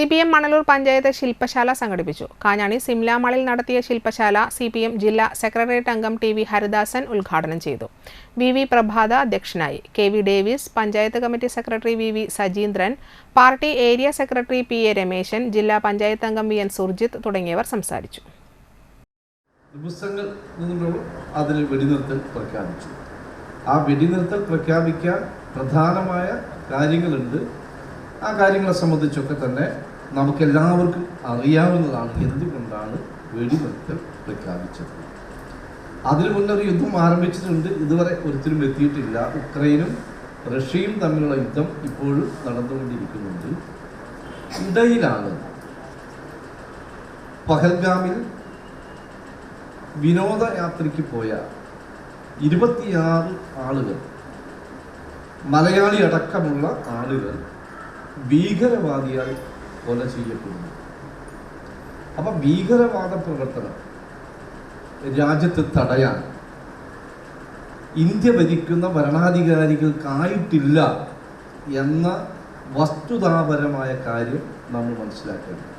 C P M Manalur panchayat ശില്പശാല സംഘടിപ്പിച്ചു. കാഞ്ഞാണി സിംല മാളിൽ നടത്തിയ ശില്പശാല സി പി എം ജില്ലാ സെക്രട്ടേറിയറ്റ് അംഗം ടി വി ഹരിദാസൻ ഉദ്ഘാടനം ചെയ്തു. വി വി പ്രഭാത അധ്യക്ഷനായി. K V Davis panchayat committee secretary V V Sajeendran party area secretary P A Rameshan ജില്ലാ പഞ്ചായത്ത് അംഗം വി എൻ സുർജിത്ത് തുടങ്ങിയവർ സംസാരിച്ചു. അതിൽ പ്രഖ്യാപിച്ചു. ആ വെടിനിർത്തൽ പ്രഖ്യാപിക്കാൻ പ്രധാനമായ കാര്യങ്ങളുണ്ട്. ആ കാര്യങ്ങളെ സംബന്ധിച്ചൊക്കെ തന്നെ നമുക്കെല്ലാവർക്കും അറിയാവുന്നതാണ് എന്തുകൊണ്ടാണ് വെടിനിർത്തൽ പ്രഖ്യാപിച്ചത്. അതിനു മുന്നേ ഒരു യുദ്ധം ആരംഭിച്ചിട്ടുണ്ട്. ഇതുവരെ ഒരിക്കലും എത്തിയിട്ടില്ല. ഉക്രൈനും റഷ്യയും തമ്മിലുള്ള യുദ്ധം ഇപ്പോഴും നടന്നുകൊണ്ടിരിക്കുന്നുണ്ട്. ഇടയിലാണ് പഹൽഗാമിൽ വിനോദയാത്രയ്ക്ക് പോയ ഇരുപത്തിയാറ് ആളുകൾ മലയാളി അടക്കമുള്ള ആളുകൾ ഭീകരവാദിയാൽ കൊല ചെയ്യപ്പെടുന്നു. അപ്പം ഭീകരവാദ പ്രവർത്തനം രാജ്യത്ത് തടയാൻ ഇന്ത്യ ഭരിക്കുന്ന ഭരണാധികാരികൾക്കായിട്ടില്ല എന്ന വസ്തുതാപരമായ കാര്യം നമ്മൾ മനസ്സിലാക്കണം